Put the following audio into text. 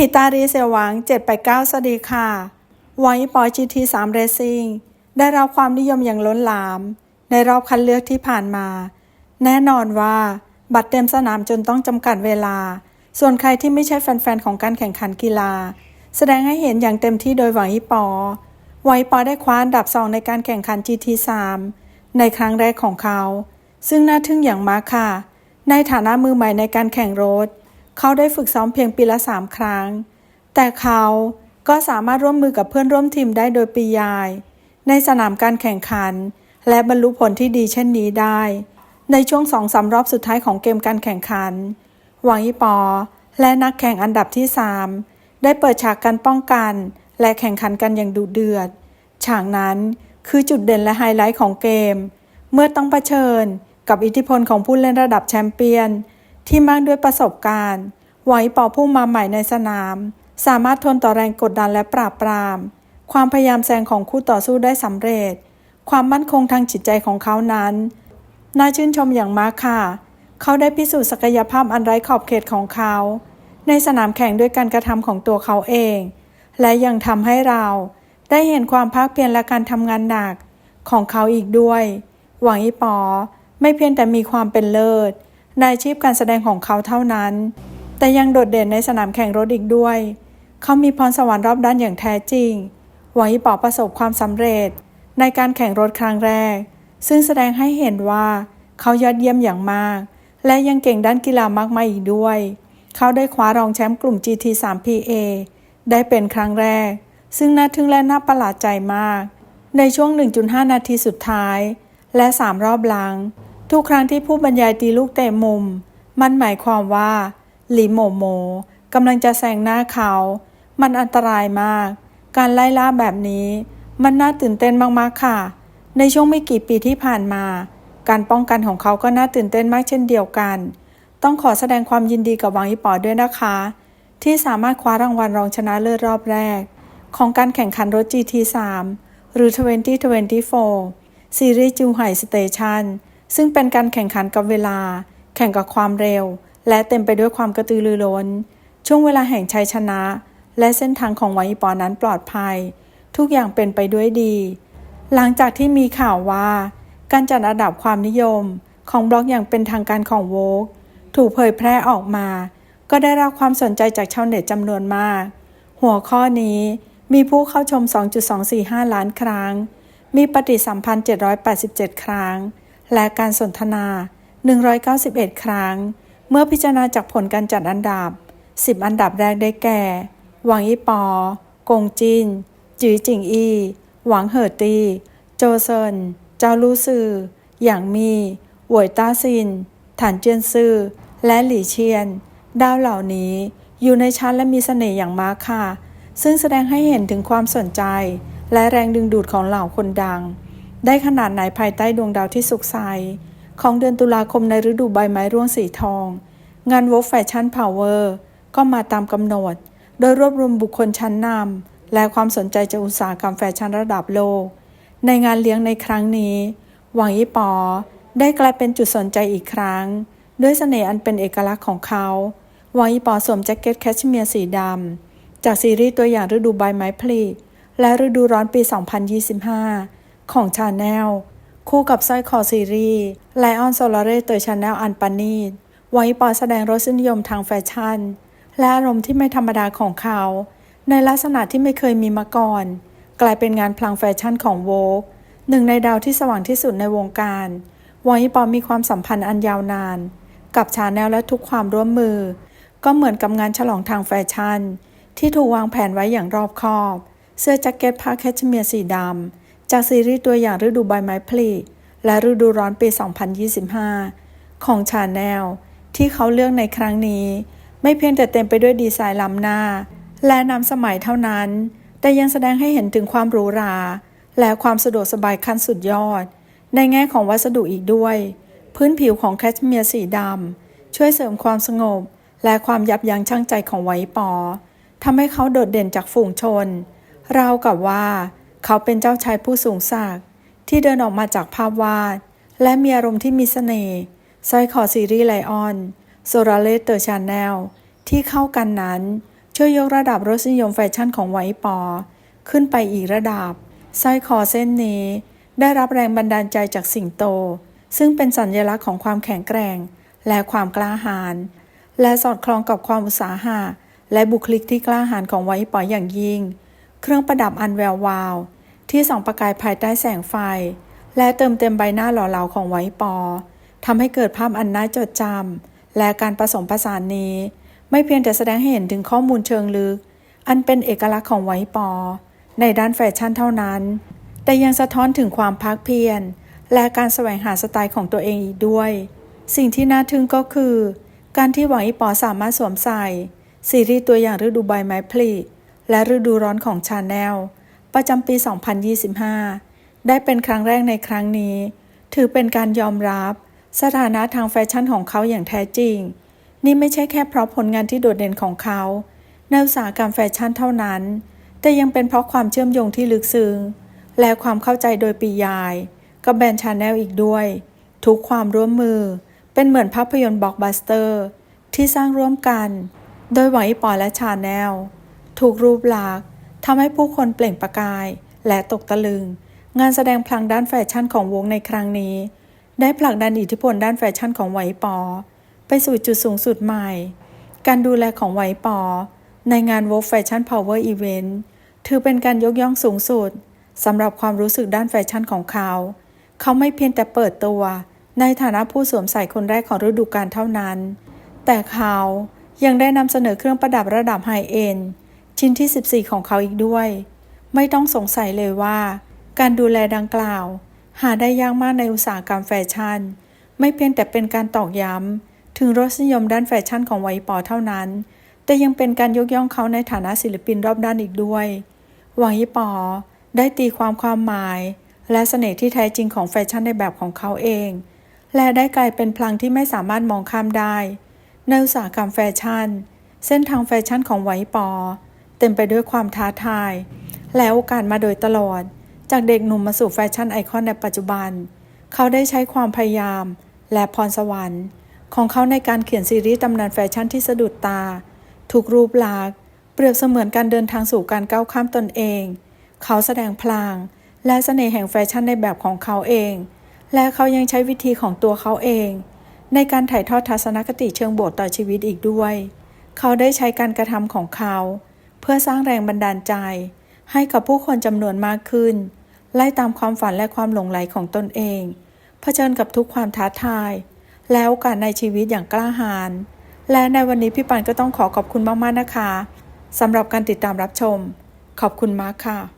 ทีตารีเซลหวัง 789 สวัสดีค่ะ ไวปอย GT3 Racing ได้รับความนิยมอย่างล้นหลาม ในรอบคัดเลือกที่ผ่านมา แน่นอนว่า บัตรเต็มสนามจนต้องจำกัดเวลา ส่วนใครที่ไม่ใช่แฟนๆ ของการแข่งขันกีฬา แสดงให้เห็นอย่างเต็มที่โดยหวังอีปอ ไวปอได้คว้าอันดับสองในการแข่งขัน GT3 ในครั้งแรกของเขา ซึ่งน่าทึ่งอย่างมากค่ะ ในฐานะมือใหม่ในการแข่งรถ เขาได้ฝึกซ้อมเพียงปีละสามครั้ง แต่เขาก็สามารถร่วมมือกับเพื่อนร่วมทีมได้โดยปริยาย ในสนามการแข่งขัน และบรรลุผลที่ดีเช่นนี้ได้ ในช่วงสองสามรอบสุดท้ายของเกมการแข่งขัน หวังอีปอ และนักแข่งอันดับที่3ได้เปิดฉากการป้องกัน และแข่งขันกันอย่างดุเดือด ฉากนั้นคือจุดเด่นและไฮไลท์ของเกม เมื่อต้องเผชิญกับอิทธิพลของผู้เล่นระดับแชมเปี้ยน ที่มากด้วยประสบการณ์ไหวปอผู้มาใหม่ในสนาม สามารถทนต่อแรงกดดันและปราบปราม ความพยายามแซงของคู่ต่อสู้ได้สำเร็จ ความมั่นคงทางจิตใจของเขานั้น น่าชื่นชมอย่างมากค่ะ เขาได้พิสูจน์ศักยภาพอันไร้ขอบเขตของเขา ในสนามแข่งด้วยการกระทำของตัวเขาเอง และยังทำให้เราได้เห็นความภาคเพียรและการทำงานหนักของเขาอีกด้วย หวังอีปอ ไม่เพียงแต่มีความเป็นเลิศ ในอาชีพการแสดงของเขาเท่านั้น แต่ยังโดดเด่นในสนามแข่งรถอีกด้วย เขามีพรสวรรค์รอบด้านอย่างแท้จริงหวังอีปอประสบความสำเร็จ ในการแข่งรถครั้งแรก ซึ่งแสดงให้เห็นว่าเขายอดเยี่ยมอย่างมาก และยังเก่งด้านกีฬามากมายอีกด้วย เขาได้คว้ารองแชมป์กลุ่ม GT3PA ได้เป็นครั้งแรก ซึ่งน่าทึ่งและน่าประหลาดใจมาก ในช่วง 1.5 นาทีสุดท้าย และ 3 รอบหลัง ทุกครั้งที่ผู้บรรยายตีลูกเตะมุม มันหมายความว่าหลีโมโมกำลังจะแซงหน้าเขา มันอันตรายมาก การไล่ล่าแบบนี้ มันน่าตื่นเต้นมากๆค่ะ ในช่วงไม่กี่ปีที่ผ่านมา การป้องกันของเขาก็น่าตื่นเต้นมากเช่นเดียวกัน ต้องขอแสดงความยินดีกับวังอีปอด้วยนะคะ ที่สามารถคว้ารางวัลรองชนะเลิศรอบแรก ของการแข่งขันรถ GT3 หรือ 2024 ซีรีส์จูไห่สเตชัน ซึ่งเป็นการแข่งขันกับเวลา แข่งกับความเร็ว และเต็มไปด้วยความกระตือรือร้น ช่วงเวลาแห่งชัยชนะ และเส้นทางของวังอีปอนั้นปลอดภัย ทุกอย่างเป็นไปด้วยดี หลังจากที่มีข่าวว่า การจัดอันดับความนิยม ของบล็อกอย่างเป็นทางการของโวกถูกเผยแพร่ออกมา ก็ได้รับความสนใจจากชาวเน็ตจำนวนมาก หัวข้อนี้มีผู้เข้าชม 2.245 ล้านครั้ง มีปฏิสัมพันธ์ 787 ครั้ง และการสนทนา 191 ครั้ง เมื่อพิจารณาจากผลการจัดอันดับ 10 อันดับแรกได้แก่ หวังอีปอ กงจินจือจิงอี หวังเหอตี โจเซิน เจ้าลู่ซือ หยางมีหวยต้าซิน ฐานเจียนซือ และหลี่เชียน ดาวเหล่านี้อยู่ในชั้นและมีเสน่ห์อย่างมากค่ะ ซึ่งแสดงให้เห็นถึงความสนใจ และแรงดึงดูดของเหล่าคนดัง ได้ขนาดไหนภายใต้ดวงดาวที่สุกใสของเดือนตุลาคมในฤดูใบไม้ร่วงสีทอง งาน World Fashion Power ก็มาตามกำหนด โดยรวบรวมบุคคลชั้นนำและความสนใจจากอุตสาหกรรมแฟชั่นระดับโลก ในงานเลี้ยงในครั้งนี้ หวังยี่ปอ ได้กลายเป็นจุดสนใจอีกครั้ง ด้วยเสน่ห์อันเป็นเอกลักษณ์ของเขา หวังยี่ปอสวมแจ็คเก็ตแคชเมียร์สีดำจากซีรีส์ตัวอย่างฤดูใบไม้ผลิและฤดูร้อนปี 2025 ของชาแนลคู่กับสร้อยคอซีรีส์ไลออนโซลาเรเตอร์ชาแนลอันปานีดไว้ปอแสดงรสนิยมทางแฟชั่น และอารมณ์ที่ไม่ธรรมดาของเขา ในลักษณะที่ไม่เคยมีมาก่อน กลายเป็นงานพลังแฟชั่นของโวกหนึ่งในดาวที่สว่างที่สุดในวงการไว้ปอมีความสัมพันธ์อันยาวนาน กับชาแนลและทุกความร่วมมือ ก็เหมือนกับงานฉลองทางแฟชั่น ที่ถูกวางแผนไว้อย่างรอบคอบ เสื้อแจ็คเก็ตผ้าแคชเมียร์สีดำ จากซีรีส์ตัวอย่างฤดูใบไม้ผลิและฤดูร้อนปี 2025 ของชาแนลที่เขาเลือกในครั้งนี้ ไม่เพียงแต่เต็มไปด้วยดีไซน์ล้ำหน้า และนำสมัยเท่านั้น แต่ยังแสดงให้เห็นถึงความหรูหรา และความสะดวกสบายขั้นสุดยอด ในแง่ของวัสดุอีกด้วย พื้นผิวของแคชเมียร์สีดำช่วยเสริมความสงบ และความยับยั้งชั่งใจของไวปอทำให้เขาโดดเด่นจากฝูงชน ราวกับว่า เขาเป็นเจ้าชายผู้สูงศักดิ์ที่เดินออกมาจากภาพวาด และมีอารมณ์ที่มีเสน่ห์สร้อยคอซีรีส์ไลออนโซราเลเตอร์ชาแนลที่เข้ากันนั้น ช่วยยกระดับรสนิยมแฟชั่นของไวปอ ขึ้นไปอีกระดับสร้อยคอเส้นนี้ ได้รับแรงบันดาลใจจากสิงโต ซึ่งเป็นสัญลักษณ์ของความแข็งแกร่ง และความกล้าหาญและสอดคล้องกับความอุตสาหะและบุคลิกที่กล้าหาญของไวปออย่างยิ่ง เครื่องประดับอันแวววาว ที่ส่องประกายภายใต้แสงไฟ และเติมเต็มใบหน้าหล่อเหลาของไวปอทำให้เกิดภาพอันน่าจดจำและการผสมผสานนี้ ไม่เพียงแต่แสดงให้เห็นถึงข้อมูลเชิงลึก อันเป็นเอกลักษณ์ของไวปอ ในด้านแฟชั่นเท่านั้น แต่ยังสะท้อนถึงความพักเพียรและการแสวงหาสไตล์ของตัวเองอีกด้วย สิ่งที่น่าทึ่งก็คือ การที่หวังอีปอสามารถสวมใส่ซีรีส์ตัวอย่างฤดูใบไม้ผลิและฤดูร้อนของชาแนล ประจำปี 2025 ได้เป็นครั้งแรกในครั้งนี้ ถือเป็นการยอมรับ สถานะทางแฟชั่นของเขาอย่างแท้จริง นี่ไม่ใช่แค่เพราะผลงานที่โดดเด่นของเขาในอุตสาหกรรมแฟชั่นเท่านั้น แต่ยังเป็นเพราะความเชื่อมโยงที่ลึกซึ้งและความเข้าใจโดยปียาย กับแบรนด์ชาแนลอีกด้วย ทุกความร่วมมือเป็นเหมือนภาพยนตร์บล็อกบัสเตอร์ ที่สร้างร่วมกัน โดยหวังอีปอและชาแนลถูกรูปลักษณ์ ทำให้ผู้คนเปล่งประกายและตกตะลึง งานแสดงพลังด้านแฟชั่นของวงในครั้งนี้ ได้ผลักดันอิทธิพลด้านแฟชั่นของไหวปอ ไปสู่จุดสูงสุดใหม่ การดูแลของไหวปอ ในงาน Vogue Fashion Power Event ถือเป็นการยกย่องสูงสุดสำหรับความรู้สึกด้านแฟชั่นของเขา เขาไม่เพียงแต่เปิดตัวในฐานะผู้สวมใส่คนแรกของฤดูกาลเท่านั้น แต่เขายังได้นำเสนอเครื่องประดับระดับไฮเอ็น ชิ้นที่ 14 ของเขาอีกด้วย ไม่ต้องสงสัยเลยว่า การดูแลดังกล่าว หาได้ยากมากในอุตสาหกรรมแฟชั่น ไม่เพียงแต่เป็นการตอกย้ำ ถึงรสนิยมด้านแฟชั่นของไวปอเท่านั้น แต่ยังเป็นการยกย่องเขาในฐานะศิลปินรอบด้านอีกด้วยไวปอได้ตีความความหมาย และเสน่ห์ที่แท้จริงของแฟชั่นในแบบของเขาเอง และได้กลายเป็นพลังที่ไม่สามารถมองข้ามได้ ในอุตสาหกรรมแฟชั่น เส้นทางแฟชั่นของไวปอ เต็มไปด้วยความท้าทาย และโอกาสมาโดยตลอด จากเด็กหนุ่มมาสู่แฟชั่นไอคอนในปัจจุบัน เขาได้ใช้ความพยายาม และพรสวรรค์ ของเขาในการเขียนซีรีส์ตำนานแฟชั่นที่สะดุดตา ถูกรูปลักษณ์เปรียบเสมือนการเดินทางสู่การก้าวข้ามตนเอง เขาแสดงพลาง และเสน่ห์แห่งแฟชั่นในแบบของเขาเอง และเขายังใช้วิธีของตัวเขาเอง ในการถ่ายทอดทัศนคติเชิงบวกต่อชีวิตอีกด้วย เขาได้ใช้การกระทำของเขา เพื่อสร้างแรงบันดาลใจ ให้กับผู้คนจำนวนมากขึ้น ไล่ตามความฝันและความหลงไหลของตนเอง เผชิญกับทุกความท้าทาย และโอกาสในชีวิตอย่างกล้าหาญและในวันนี้พี่ปันก็ต้องขอขอบคุณมากๆนะคะสำหรับการติดตามรับชม ขอบคุณมากค่ะ